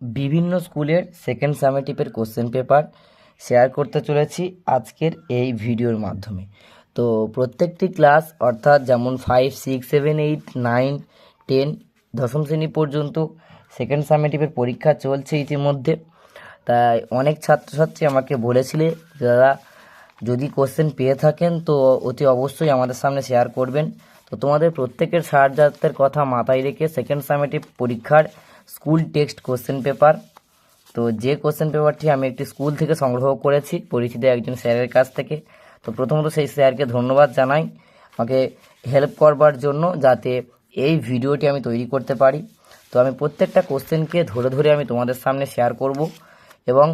বিভিন্ন স্কুলের সেকেন্ড সামেটিভের কোশ্চেন পেপার শেয়ার করতে চলেছি আজকের এই ভিডিওর মাধ্যমে। তো প্রত্যেকটি ক্লাস অর্থাৎ যেমন five six seven eight nine ten দশম শ্রেণি পর্যন্ত সেকেন্ড সামেটিভের পরীক্ষা চলছে ইতিমধ্যে। তাই অনেক ছাত্রছাত্রী আমাকে বলেছিলে, যারা যদি কোশ্চেন পেয়ে থাকেন তো অতি অবশ্যই আমাদের সামনে শেয়ার করবেন। তো তোমাদের প্রত্যেকের সাহায্যার্থের কথা মাথায় রেখে সেকেন্ড সামেটিভ পরীক্ষার স্কুল টেক্সট কোশ্চেন পেপার। তো যে কোশ্চেন পেপারটি আমি একটি স্কুল থেকে সংগ্রহ করেছি, পরিচিত একজন স্যারের কাছ থেকে। তো প্রথমত সেই স্যারকে ধন্যবাদ জানাই আমাকে হেল্প করবার জন্য যাতে এই ভিডিওটি আমি তৈরি করতে পারি। তো আমি প্রত্যেকটা কোশ্চেনকে ধরে ধরে আমি তোমাদের সামনে শেয়ার করব এবং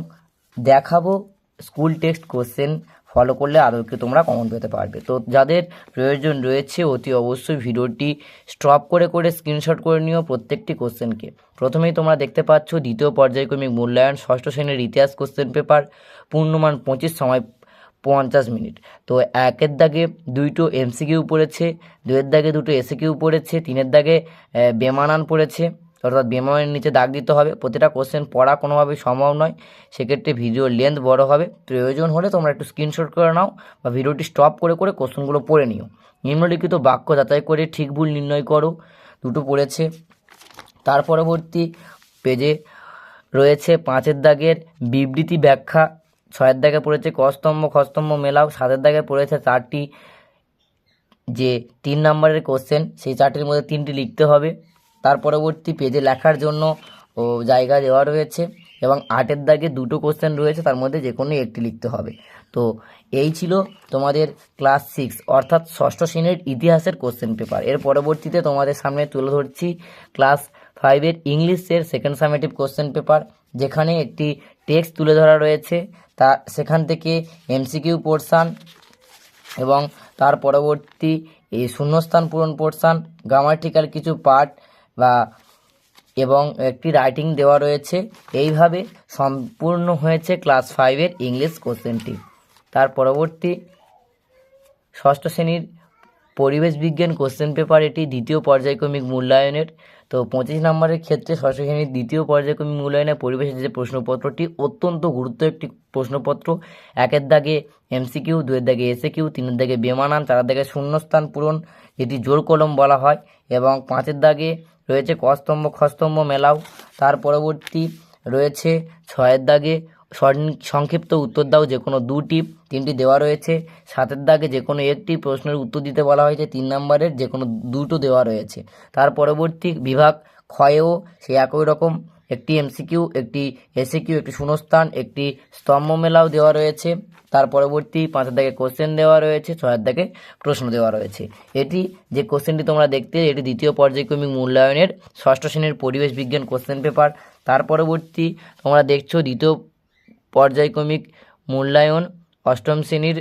দেখাবো স্কুল টেক্সট কোশ্চেন ফলো করলে একটু তোমরা কমন পেতে পারবে। তো যাদের প্রয়োজন রয়েছে, অতি অবশ্যই ভিডিওটি স্টপ করে করে স্ক্রিনশট করে নিও প্রত্যেকটি কোশ্চেনকে প্রথমেই তোমরা দেখতে পাচ্ছ, দ্বিতীয় পর্যায়ক্রমিক মূল্যায়ন, ষষ্ঠ শ্রেণির ইতিহাস কোশ্চেন পেপার পূর্ণমান পঁচিশ, সময় পঞ্চাশ মিনিট। তো একের দাগে দুইটো এমসিকিউ পড়েছে দুয়ের দাগে দুটো এসিকিউ পড়েছে, তিনের দাগে বেমানান পড়েছে। অর্থাৎ বেমানের নিচে দাগ দিতে হবে। প্রতিটা কোশ্চেন পড়া কোনোভাবেই সম্ভব নয়। সেক্ষেত্রে ভিডিওর লেন্থ বড় হবে। প্রয়োজন হলে তোমরা একটু স্ক্রিনশট করে নাও বা ভিডিওটি স্টপ করে করে কোশ্চেনগুলো পড়ে নিও। নিম্নলিখিত বাক্য যাচাই করে ঠিক ভুল নির্ণয় করো। দুটো পড়েছে। তার পরবর্তী পেজে রয়েছে পাঁচের দাগের বিবৃতি ব্যাখ্যা। ছয়ের দাগে পড়েছে কস্তম্ভ, খস্তম্ভ মেলাও। সাতের দাগে পড়েছে চারটি যে তিন নম্বরের কোশ্চেন সেই চারটির মধ্যে তিনটি লিখতে হবে। তার পরবর্তী পেজে লেখার জন্য, ও, জায়গা দেওয়া রয়েছে এবং আটের দাগে দুটো কোশ্চেন রয়েছে, তার মধ্যে যে কোনো একটি লিখতে হবে। তো, এই ছিল তোমাদের ক্লাস সিক্স অর্থাৎ ষষ্ঠ শ্রেণির ইতিহাসের কোশ্চেন পেপার এর পরবর্তীতে তোমাদের সামনে তুলে ধরছি ক্লাস ফাইভের ইংলিশের সেকেন্ড সামেটিভ কোশ্চেন পেপার যেখানে একটি টেক্সট তুলে ধরা রয়েছে। তা, সেখান থেকে এমসিকিউ পোর্শান এবং তার পরবর্তী, এই শূন্যস্থান পূরণ পোর্শান গ্রামাটিক্যাল কিছু পার্ট বা এবং একটি রাইটিং দেওয়া রয়েছে। এইভাবে সম্পূর্ণ হয়েছে ক্লাস ফাইভের ইংলিশ কোশ্চেনটি তার পরবর্তী ষষ্ঠ শ্রেণির পরিবেশ বিজ্ঞান কোশ্চেন পেপার এটি দ্বিতীয় পর্যায়ক্রমিক মূল্যায়নের। তো পঁচিশ নম্বরের ক্ষেত্রে ষষ্ঠ শ্রেণির দ্বিতীয় পর্যায়ক্রমিক মূল্যায়নের পরিবেশের যে প্রশ্নপত্রটি অত্যন্ত গুরুত্ব একটি প্রশ্নপত্র। একের দাগে এমসিকিউ দুয়ের দাগে এসে কিউ তিনের দাগে বেমানান, চারের দাগে শূন্যস্থান পূরণ যেটি জোর কলম বলা হয়। এবং পাঁচের দাগে রয়েছে কস্তম্ভ, খস্তম্ভ মেলাও। তার পরবর্তী রয়েছে ছয়ের দাগে সংক্ষিপ্ত উত্তর দাও যে কোনো দুটি, তিনটি দেওয়া রয়েছে। সাতের দাগে যে কোনো একটি, প্রশ্নের উত্তর দিতে বলা হয়েছে। তিন নম্বরের যে কোনো দুটো দেওয়া রয়েছে। তার পরবর্তী বিভাগ ক্ষয়েও সে একই রকম। একটি এমসিকিউ একটি এসিকিউ একটি শূন্যস্থান, একটি স্তম্ভ মেলাও দেওয়া রয়েছে। তার পরবর্তী পাঁচের দাগে কোশ্চেন দেওয়া রয়েছে ছয়ের দাগে প্রশ্ন দেওয়া রয়েছে। এটি যে কোশ্চেনটি তোমরা দেখতে, এটি দ্বিতীয় পর্যায়ক্রমিক মূল্যায়নের ষষ্ঠ শ্রেণির পরিবেশ বিজ্ঞান কোশ্চেন পেপার তার পরবর্তী তোমরা দেখছ দ্বিতীয় পর্যায়ক্রমিক মূল্যায়ন অষ্টম শ্রেণির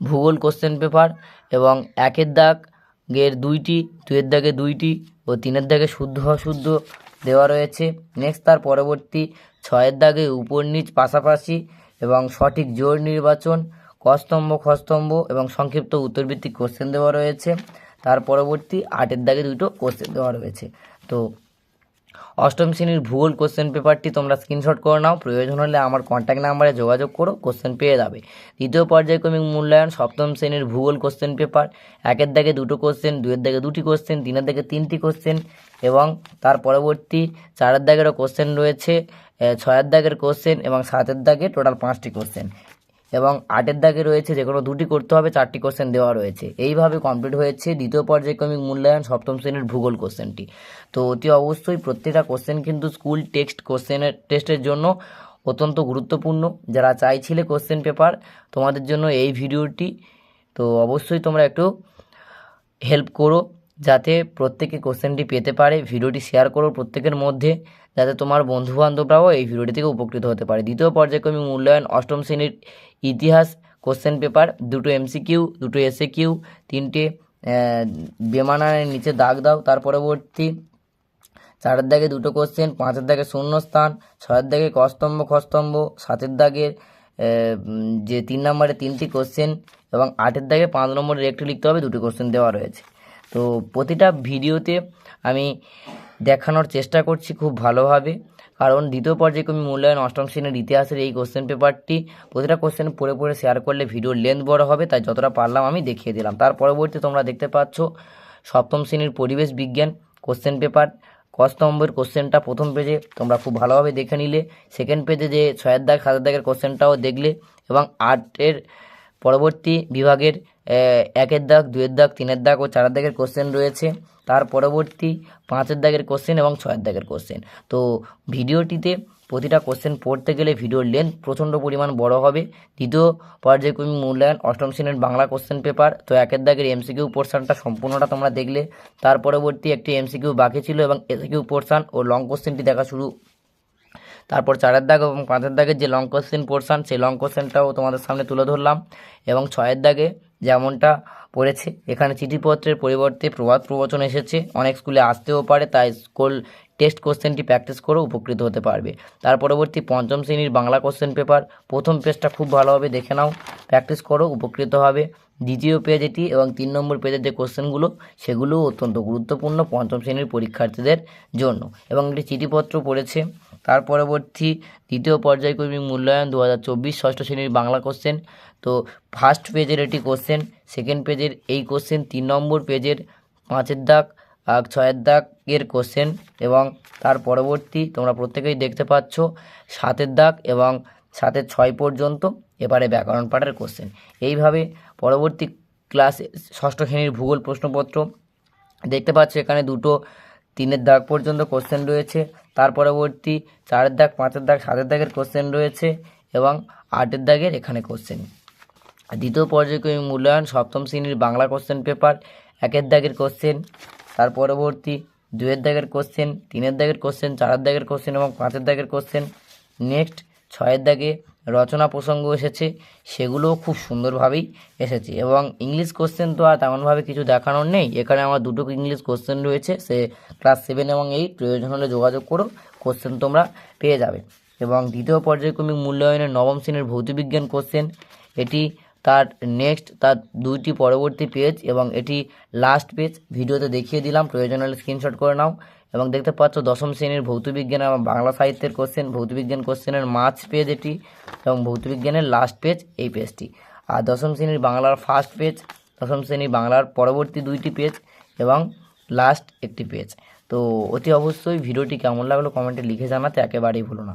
ভূগোল কোশ্চেন পেপার এবং একের দাগ গের দুইটি দুয়ের দাগে দুইটি ও তিনের দাগে শুদ্ধ অশুদ্ধ দেওয়া রয়েছে। নেক্সট তার পরবর্তী ছয়ের দাগে উপর নিচ পাশাপাশি এবং সঠিক জোর নির্বাচন, কস্তম্ভ, খস্তম্ভ এবং সংক্ষিপ্ত উত্তরভিত্তিক কোশ্চেন দেওয়া রয়েছে। তার পরবর্তী আটের দাগে দুটো কোশ্চেন দেওয়া রয়েছে। তো অষ্টম শ্রেণির ভূগোল কোশ্চেন পেপারটি তোমরা স্ক্রিনশট করে নাও। প্রয়োজন হলে আমার কন্ট্যাক্ট নাম্বারে যোগাযোগ করো কোশ্চেন পেয়ে যাবে। দ্বিতীয় পর্যায়ক্রমিক মূল্যায়ন, সপ্তম শ্রেণির ভূগোল কোশ্চেন পেপার একের দাগে দুটো কোশ্চেন দুয়ের দাগে দুটি কোশ্চেন তিনের দাগে তিনটি কোশ্চেন এবং তার পরবর্তী চারের দাগেরও কোশ্চেন রয়েছে ছয়ের দাগের কোশ্চেন এবং সাতের দাগে টোটাল পাঁচটি কোশ্চেন এবং আটের দাগে রয়েছে যে কোনো দুটি করতে হবে, চারটি কোশ্চেন দেওয়া রয়েছে। এইভাবে কমপ্লিট হয়েছে দ্বিতীয় পর্যায়ক্রমিক মূল্যায়ন সপ্তম শ্রেণির ভূগোল কোশ্চেনটি তো অতি অবশ্যই প্রত্যেকটা কোশ্চেন কিন্তু স্কুল টেক্সট কোশ্চেনের টেস্টের জন্য অত্যন্ত গুরুত্বপূর্ণ। যারা চাইছিলে কোশ্চেন পেপার তোমাদের জন্য এই ভিডিওটি, তো অবশ্যই তোমরা একটু হেল্প করো, যাতে প্রত্যেকে কোশ্চেনটি পেতে পারে, ভিডিওটি শেয়ার করো প্রত্যেকের মধ্যে। যাতে তোমার বন্ধুবান্ধবরাও এই ভিডিওটি থেকে উপকৃত হতে পারে। দ্বিতীয় পর্যায়ক্রমিক মূল্যায়ন অষ্টম শ্রেণির ইতিহাস কোশ্চেন পেপার দুটো এমসিকিউ দুটো এসএ কিউ তিনটে আহ, বেমানানের নিচে দাগ দাও তার পরবর্তী চারের দাগে দুটো কোশ্চেন পাঁচের দাগে শূন্যস্থান ছয়ের দাগে কস্তম্ভ খস্তম্ভ সাতের দাগের যে তিন নম্বরে তিনটি কোশ্চেন এবং আটের দাগে পাঁচ নম্বরের একটি লিখতে হবে দুটি কোশ্চেন দেওয়া রয়েছে। তো প্রতিটা ভিডিওতে আমি দেখানোর চেষ্টা করছি খুব ভালোভাবে। কারণ দ্বিতীয় পর্যায়ক্রমিক মূল্যায়ন অষ্টম শ্রেণির ইতিহাসের এই কোশ্চেন পেপারটি প্রতিটা কোশ্চেন পড়ে পড়ে শেয়ার করলে ভিডিওর লেন্থ বড় হবে, তাই যতটা পারলাম আমি দেখিয়ে দিলাম। তার পরবর্তী তোমরা দেখতে পাচ্ছ সপ্তম শ্রেণির পরিবেশ বিজ্ঞান কোশ্চেন পেপার ক স্তম্ভের কোশ্চেনটা প্রথম পেজে তোমরা খুব ভালোভাবে দেখে নিলে। সেকেন্ড পেজে যে ছয়ের দাগ সাতের দাগের কোশ্চেনটাও দেখলে এবং আর্টের পরবর্তী বিভাগের একের দাগ দুয়ের দাগ, তিনের দাগ ও চারের দাগের কোশ্চেন রয়েছে। তার পরবর্তী পাঁচের দাগের কোশ্চেন এবং ছয়ের দাগের কোশ্চেন তো ভিডিওটিতে প্রতিটা কোশ্চেন পড়তে গেলে ভিডিওর লেন্থ প্রচণ্ড পরিমাণ বড় হবে। দ্বিতীয় পর্যায়ক্রমিক মূল্যায়ন, অষ্টম শ্রেণির বাংলা কোশ্চেন পেপার তো একের দাগের এমসিকিউ পোর্শনটা সম্পূর্ণটা তোমরা দেখলে। তার পরবর্তী একটি এমসিকিউ বাকি ছিল এবং এসিকিউ পোর্শন ও লং কোশ্চেনটি দেখা শুরু তারপর চারের দাগ এবং পাঁচের দাগের যে লং কোশ্চেন পোর্শন সেই লং কোশ্চেনটাও তোমাদের সামনে তুলে ধরলাম। এবং ছয়ের দাগে যেমনটা পড়েছে, এখানে চিঠিপত্রের পরিবর্তে প্রবাদ প্রবচন এসেছে। অনেক স্কুলে আসতেও পারে, তাই স্কুল টেস্ট কোশ্চেনটি প্র্যাকটিস করেও উপকৃত হতে পারবে। তার পরবর্তী পঞ্চম শ্রেণির বাংলা কোশ্চেন পেপার, প্রথম পেজটা খুব ভালোভাবে দেখে নাও, প্র্যাকটিস করো, উপকৃত হবে। দ্বিতীয় পেজ এটি এবং তিন নম্বর পেজের যে কোশ্চেনগুলো, সেগুলোও অত্যন্ত গুরুত্বপূর্ণ পঞ্চম শ্রেণির পরীক্ষার্থীদের জন্য। এবং একটি চিঠিপত্র পড়েছে, তার পরবর্তী দ্বিতীয় পর্যায়ক্রমিক মূল্যায়ন দু হাজার চব্বিশ ষষ্ঠ শ্রেণির বাংলা কোশ্চেন। তো ফার্স্ট পেজের এটি কোশ্চেন, সেকেন্ড পেজের এই কোশ্চেন, তিন নম্বর পেজের পাঁচের দাগ, আর ছয়ের দাগ এর কোশ্চেন এবং তার পরবর্তী তোমরা প্রত্যেকেই দেখতে পাচ্ছ, সাতের দাগ এবং সাতের ছয় পর্যন্ত এবারে ব্যাকরণ পাঠের কোশ্চেন এইভাবে পরবর্তী ক্লাসে ষষ্ঠ শ্রেণির ভূগোল প্রশ্নপত্র দেখতে পাচ্ছ, এখানে দুটো তিনের দাগ পর্যন্ত কোশ্চেন রয়েছে। তার পরবর্তী চারের দাগ, পাঁচের দাগ, সাতের দাগের কোশ্চেন রয়েছে এবং আটের দাগের এখানে কোশ্চেন দ্বিতীয় পর্যায়ক্রমিক মূল্যায়ন, সপ্তম শ্রেণির বাংলা কোশ্চেন পেপার একের দাগের কোশ্চেন তার পরবর্তী দুয়ের দাগের কোশ্চেন তিনের দাগের কোশ্চেন চারের দাগের কোশ্চেন এবং পাঁচের দাগের কোশ্চেন নেক্সট ছয়ের দাগে রচনা প্রসঙ্গ এসেছে, সেগুলোও খুব সুন্দরভাবেই এসেছে। এবং ইংলিশ কোশ্চেন তো আর তেমনভাবে কিছু দেখানোর নেই। এখানে আমার দুটো ইংলিশ কোশ্চেন রয়েছে, সে ক্লাস সেভেন এবং এইট প্রয়োজন হলে যোগাযোগ করো কোশ্চেন তোমরা পেয়ে যাবে। এবং দ্বিতীয় পর্যায়ক্রমিক মূল্যায়নের নবম শ্রেণির ভৌতবিজ্ঞান কোশ্চেন এটি তার নেক্সট তার দুইটি পরবর্তী পেজ এবং এটি লাস্ট পেজ ভিডিওতে দেখিয়ে দিলাম, প্রয়োজন হলে স্ক্রিনশট করে নাও। এবং দেখতে পাচ্ছ, দশম শ্রেণির ভৌতবিজ্ঞান এবং বাংলা সাহিত্যের কোশ্চেন ভৌতবিজ্ঞান কোশ্চেনের মাঝ পেজ এটি এবং ভৌতবিজ্ঞানের লাস্ট পেজ এই পেজটি আর দশম শ্রেণির বাংলার ফার্স্ট পেজ দশম শ্রেণির বাংলার পরবর্তী দুইটি পেজ এবং লাস্ট একটি পেজ তো অতি অবশ্যই ভিডিওটি কেমন লাগল কমেন্টে লিখে জানাতে একেবারেই ভুলো না।